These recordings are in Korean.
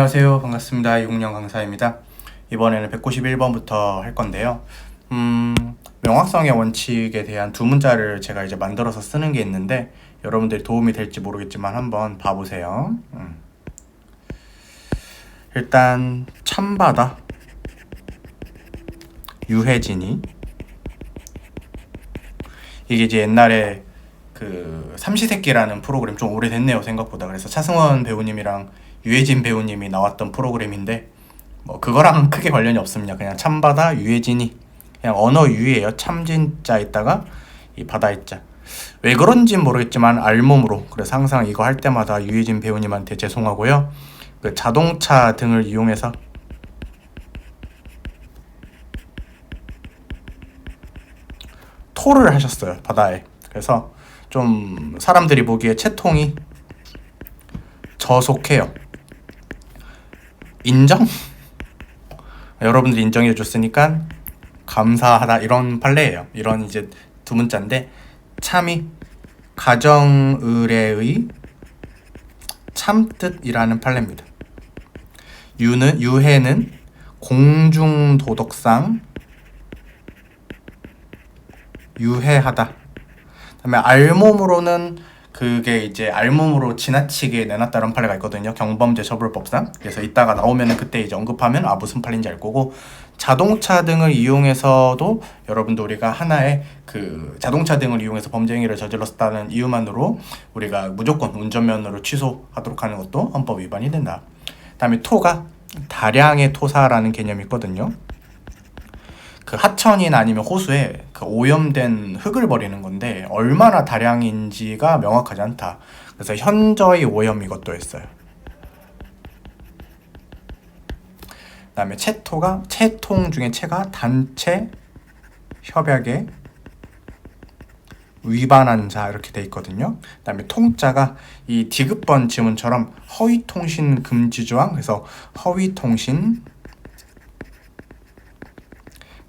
안녕하세요. 반갑습니다. 이국영 강사입니다. 이번에는 191번부터 할 건데요. 음, 명확성의 원칙에 대한 두 문자를 제가 이제 만들어서 쓰는 게 있는데 여러분들이 도움이 될지 모르겠지만 한번 봐보세요. 음. 일단 참바다 유해진이 이게 이제 옛날에 그 삼시세끼라는 프로그램 좀 오래됐네요 생각보다 그래서 차승원 배우님이랑 유해진 배우님이 나왔던 프로그램인데 뭐 그거랑 크게 관련이 없습니다. 그냥 참바다 유해진이 그냥 언어 유예요. 참진자 있다가 이 바다 있자. 왜 그런진 모르겠지만 알몸으로 그래서 항상 이거 할 때마다 유해진 배우님한테 죄송하고요. 그 자동차 등을 이용해서 토를 하셨어요 바다에. 그래서 좀 사람들이 보기에 채통이 저속해요 인정? 여러분들이 인정해 줬으니까 감사하다 이런 판례예요 이런 이제 두 문자인데 참이 가정의례의 참뜻이라는 판례입니다 유는 유해는 공중 도덕상 유해하다. 그다음에 알몸으로는 그게 이제 알몸으로 지나치게 내놨다는 판례가 있거든요. 경범죄 처벌법상. 그래서 이따가 나오면은 그때 이제 언급하면 아 무슨 판례인지 알 거고 자동차 등을 이용해서도 여러분도 우리가 하나의 그 자동차 등을 이용해서 범죄 행위를 저질렀다는 이유만으로 우리가 무조건 운전면허를 취소하도록 하는 것도 헌법 위반이 된다. 그다음에 토가 다량의 토사라는 개념이 있거든요. 그 하천이나 아니면 호수에 그 오염된 흙을 버리는 건데 얼마나 다량인지가 명확하지 않다. 그래서 현저히 오염 이것도 했어요. 그다음에 채토가 채통 중에 채가 단체 협약에 위반한 자 이렇게 돼 있거든요. 그다음에 통자가 이 디귿번 지문처럼 허위 통신 금지 조항 그래서 허위 통신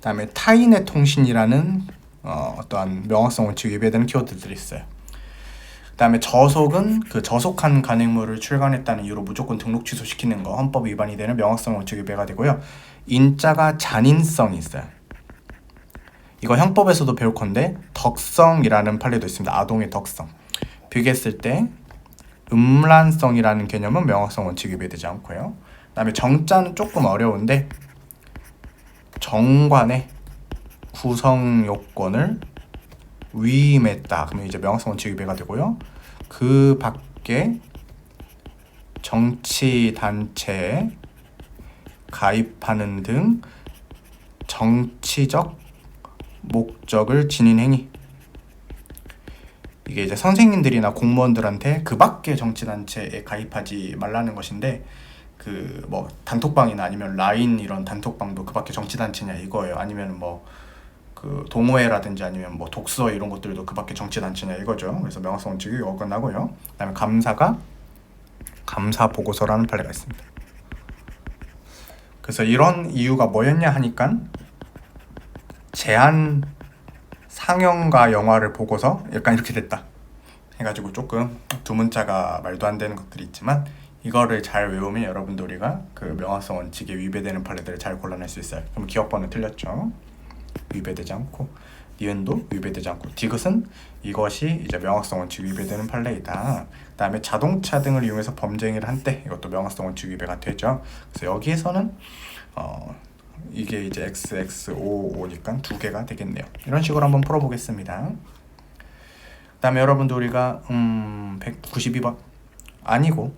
그다음에 타인의 통신이라는 어, 어떠한 명확성 원칙 위배되는 키워드들이 있어요. 그다음에 저속은 그 저속한 간행물을 출간했다는 이유로 무조건 등록 취소시키는 거 헌법 위반이 되는 명확성 원칙 위배가 되고요. 인자가 잔인성이 있어요. 이거 형법에서도 배울 건데 덕성이라는 판례도 있습니다. 아동의 덕성. 비교했을 때 음란성이라는 개념은 명확성 원칙 위배되지 않고요. 그다음에 정자는 조금 어려운데 정관의 구성 요건을 위임했다. 그러면 이제 명확성 원칙 위배가 되고요. 그 밖에 정치 단체에 가입하는 등 정치적 목적을 지닌 행위. 이게 이제 선생님들이나 공무원들한테 그 밖에 정치 단체에 가입하지 말라는 것인데 그 뭐 단톡방이나 아니면 라인 이런 단톡방도 그 밖에 정치 단체냐 이거예요. 아니면 뭐 그 동호회라든지 아니면 뭐 독서 이런 것들도 그 밖에 정치 단체냐 이거죠. 그래서 명확성 원칙이 어긋나고요. 그다음에 감사가 감사 보고서라는 판례가 있습니다. 그래서 이런 이유가 뭐였냐 하니까 제한 상영과 영화를 보고서 약간 이렇게 됐다. 해가지고 조금 두 문자가 말도 안 되는 것들이 있지만 이거를 잘 외우면 여러분도 우리가 그 명확성 원칙에 위배되는 판례들을 잘 골라낼 수 있어요. 그럼 기억번호 틀렸죠? 위배되지 않고 니은도 위배되지 않고 디귿은 이것이 이제 명확성 원칙 위배되는 판례이다. 그다음에 자동차 등을 이용해서 범죄 행위를 한 때 이것도 명확성 원칙 위배가 되죠. 그래서 여기에서는 어 이게 이제 XX55니까 두 개가 되겠네요. 이런 식으로 한번 풀어보겠습니다. 그다음에 여러분도 우리가 음 192번 아니고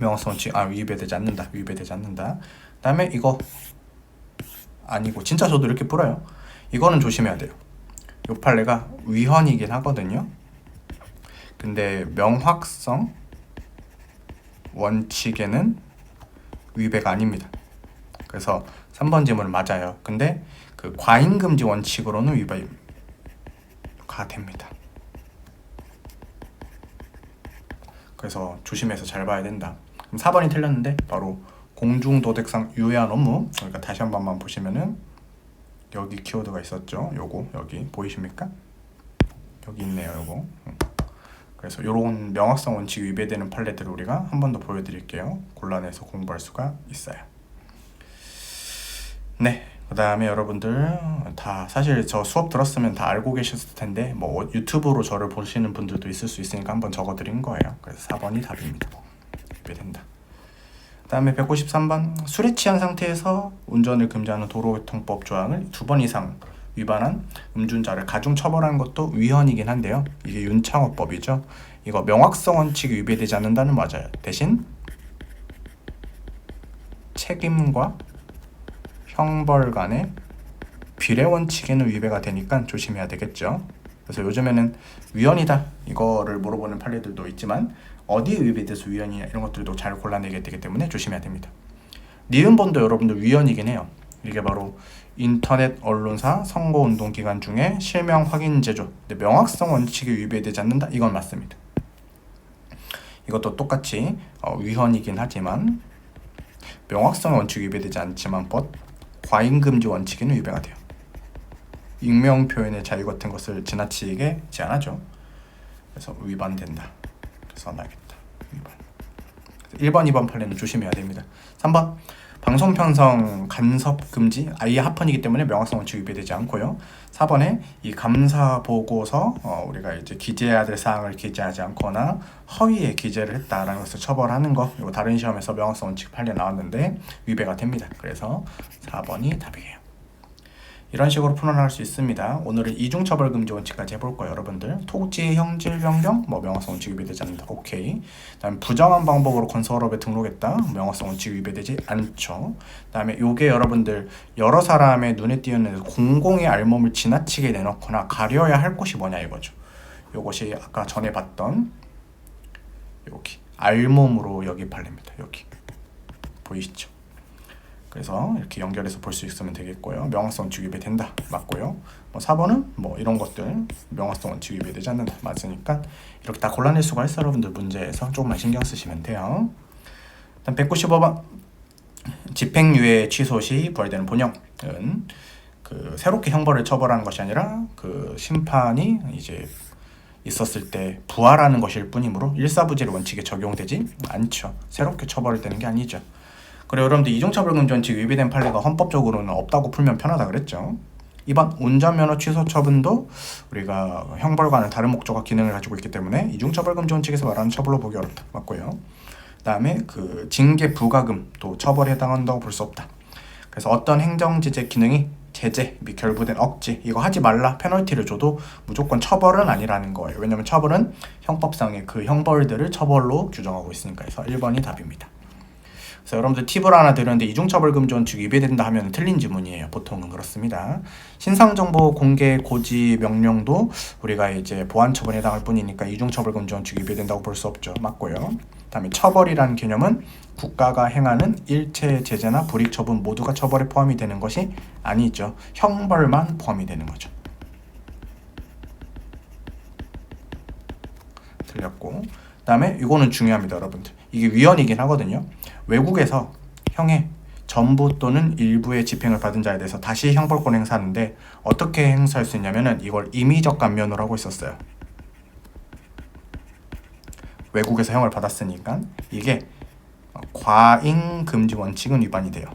명확성 원칙 아 위배되지 않는다 위배되지 않는다. 그 다음에 이거 아니고 진짜 저도 이렇게 풀어요. 이거는 조심해야 돼요. 요 판례가 위헌이긴 하거든요. 근데 명확성 원칙에는 위배가 아닙니다. 그래서 3번 질문은 맞아요. 근데 그 과잉 금지 원칙으로는 위배가 됩니다. 그래서 조심해서 잘 봐야 된다. 그럼 4번이 틀렸는데 바로 공중도덕상 유해한 업무. 그러니까 다시 한 번만 보시면은 여기 키워드가 있었죠. 요거 여기 보이십니까? 여기 있네요. 요거. 그래서 이런 명확성 원칙이 위배되는 판례들을 우리가 한 번 더 보여드릴게요. 곤란해서 공부할 수가 있어요. 네, 그 다음에 여러분들 다 사실 저 수업 들었으면 다 알고 계셨을 텐데 뭐 유튜브로 저를 보시는 분들도 있을 수 있으니까 한번 적어드린 거예요. 그래서 4번이 답입니다. 위배된다. 그다음에 193번 술에 취한 상태에서 운전을 금지하는 도로교통법 조항을 두 번 이상 위반한 음주운전자를 가중 처벌하는 것도 위헌이긴 한데요. 이게 윤창호법이죠. 이거 명확성 원칙이 위배되지 않는다는 맞아요. 대신 책임과 형벌 간의 비례 원칙에는 위배가 되니까 조심해야 되겠죠. 그래서 요즘에는 위헌이다 이거를 물어보는 판례들도 있지만 어디에 위배돼서 위헌이냐 이런 것들도 잘 골라내게 되기 때문에 조심해야 됩니다. 니은본도 여러분들 위헌이긴 해요. 이게 바로 인터넷 언론사 선거운동 기간 중에 실명 확인 제조 명확성 원칙이 위배되지 않는다 이건 맞습니다. 이것도 똑같이 어, 위헌이긴 하지만 명확성 원칙이 위배되지 않지만 법 과잉 금지 원칙에는 위배가 돼요. 익명 표현의 자유 같은 것을 지나치게 제한하죠. 그래서 위반된다. 그래서. 위반. 1번, 2번 판례는 조심해야 됩니다. 3번 방송 편성 간섭 금지 아예 합헌이기 때문에 명확성 원칙 위배되지 않고요. 4번에 이 감사 보고서 어, 우리가 이제 기재해야 될 사항을 기재하지 않거나 허위에 기재를 했다라는 것을 처벌하는 거 이거 다른 시험에서 명확성 원칙 판례 나왔는데 위배가 됩니다. 그래서 4번이 답이에요. 이런 식으로 풀어나갈 수 있습니다. 오늘은 이중처벌 금지 원칙까지 해볼 거예요, 여러분들. 토지 형질 변경, 뭐 명확성 원칙 위배되지 않는다. 오케이. 그다음에 부정한 방법으로 건설업에 등록했다. 명확성 원칙 위배되지 않죠. 그다음에 요게 여러분들 여러 사람의 눈에 띄는 공공의 알몸을 지나치게 내놓거나 가려야 할 곳이 뭐냐 이거죠. 요것이 아까 전에 봤던 여기 알몸으로 여기 팔립니다. 여기 보이시죠? 그래서 이렇게 연결해서 볼 수 있으면 되겠고요. 명확성 원칙 위배된다. 맞고요. 뭐 4번은 뭐 이런 것들 명확성 원칙 위배되지 않는다. 맞으니까 이렇게 다 골라낼 수가 있어 여러분들 문제에서 조금만 신경 쓰시면 돼요. 일단 195번 집행유예 취소 시 부활되는 본형은 그 새롭게 형벌을 처벌하는 것이 아니라 그 심판이 이제 있었을 때 부활하는 것일 뿐이므로 일사부재의 원칙에 적용되지 않죠. 새롭게 처벌을 되는 게 아니죠. 그리고 여러분들 이중처벌금지 원칙 위배된 판례가 헌법적으로는 없다고 풀면 편하다 그랬죠. 이번 운전면허 취소 처분도 우리가 형벌과는 다른 목적과 기능을 가지고 있기 때문에 이중처벌금지 원칙에서 말하는 처벌로 보기 어렵다. 맞고요. 그다음에 그 징계 부과금도 처벌에 해당한다고 볼 수 없다. 그래서 어떤 행정제재 기능이 제재 및 결부된 억지 이거 하지 말라 페널티를 줘도 무조건 처벌은 아니라는 거예요. 왜냐하면 처벌은 형법상의 그 형벌들을 처벌로 규정하고 있으니까 해서 1번이 답입니다. 그래서 여러분들 팁을 하나 드렸는데 이중처벌금지 원칙 위배된다 하면 틀린 지문이에요. 보통은 그렇습니다. 신상정보 공개 고지 명령도 우리가 이제 보안 처분에 해당할 뿐이니까 이중처벌금지 원칙 위배된다고 볼 수 없죠. 맞고요. 다음에 처벌이라는 개념은 국가가 행하는 일체 제재나 불이익 처분 모두가 처벌에 포함이 되는 것이 아니죠. 형벌만 포함이 되는 거죠. 틀렸고 그다음에 이거는 중요합니다, 여러분들. 이게 위헌이긴 하거든요. 외국에서 형의 전부 또는 일부의 집행을 받은 자에 대해서 다시 형벌권 행사하는데 어떻게 행사할 수 있냐면은 이걸 임의적 감면으로 하고 있었어요. 외국에서 형을 받았으니까 이게 과잉 금지 원칙은 위반이 돼요.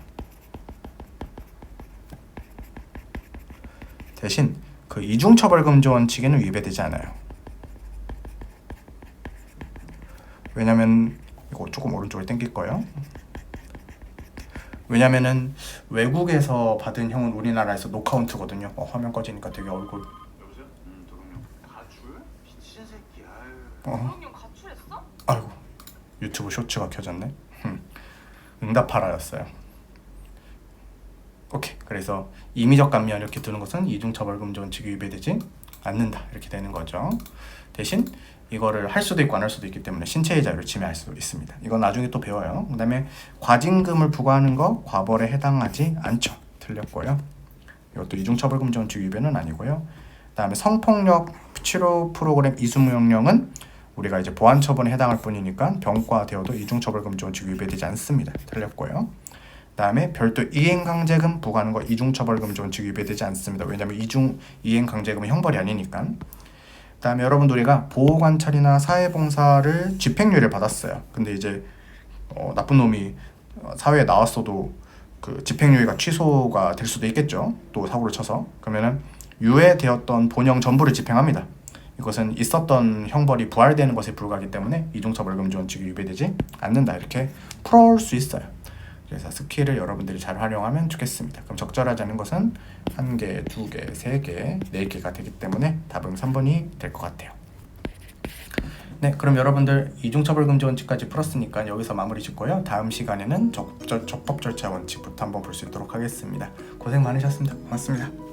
대신 그 이중 처벌 금지 원칙에는 위배되지 않아요. 왜냐면 조금 오른쪽에 당길 거예요. 왜냐면은 외국에서 받은 형은 우리나라에서 노카운트거든요. 어, 화면 꺼지니까 되게 얼굴. 여보세요? 음, 도둑놈 가출? 미친 새끼 아유 어, 도둑님 가출했어? 아이고 유튜브 쇼츠가 켜졌네. 흠. 응답하라였어요. 오케이. 그래서 임의적 감면 이렇게 두는 것은 이중처벌금지 원칙이 위배되지 않는다 이렇게 되는 거죠. 대신 이거를 할 수도 있고 안 할 수도 있기 때문에 신체의 자유를 침해할 수 있습니다. 이건 나중에 또 배워요. 그 다음에 과징금을 부과하는 거 과벌에 해당하지 않죠. 틀렸고요. 이것도 이중처벌금지 원칙 위배는 아니고요. 그 다음에 성폭력 치료 프로그램 이수 명령은 우리가 이제 보안 처분에 해당할 뿐이니까 병과되어도 이중처벌금지 원칙 위배되지 않습니다. 틀렸고요. 그다음에 별도 이행강제금 부과하는 거 이중처벌금지 원칙 위배되지 않습니다. 왜냐하면 이중 이행강제금은 형벌이 아니니까. 그다음에 여러분들 우리가 보호관찰이나 사회봉사를 집행유예를 받았어요. 근데 이제 어, 나쁜 놈이 어, 사회에 나왔어도 그 집행유예가 취소가 될 수도 있겠죠. 또 사고를 쳐서 그러면은 유예되었던 본형 전부를 집행합니다. 이것은 있었던 형벌이 부활되는 것에 불과하기 때문에 이중처벌금 지원칙이 위배되지 않는다 이렇게 풀어올 수 있어요. 그래서 스킬을 여러분들이 잘 활용하면 좋겠습니다. 그럼 적절하지 않은 것은 한 개, 두 개, 세 개, 네 개가 되기 때문에 답은 3번이 될 것 같아요. 네, 그럼 여러분들 이중처벌금지 원칙까지 풀었으니까 여기서 마무리 짓고요. 다음 시간에는 적법 절차 원칙부터 한번 볼 수 있도록 하겠습니다. 고생 많으셨습니다. 고맙습니다.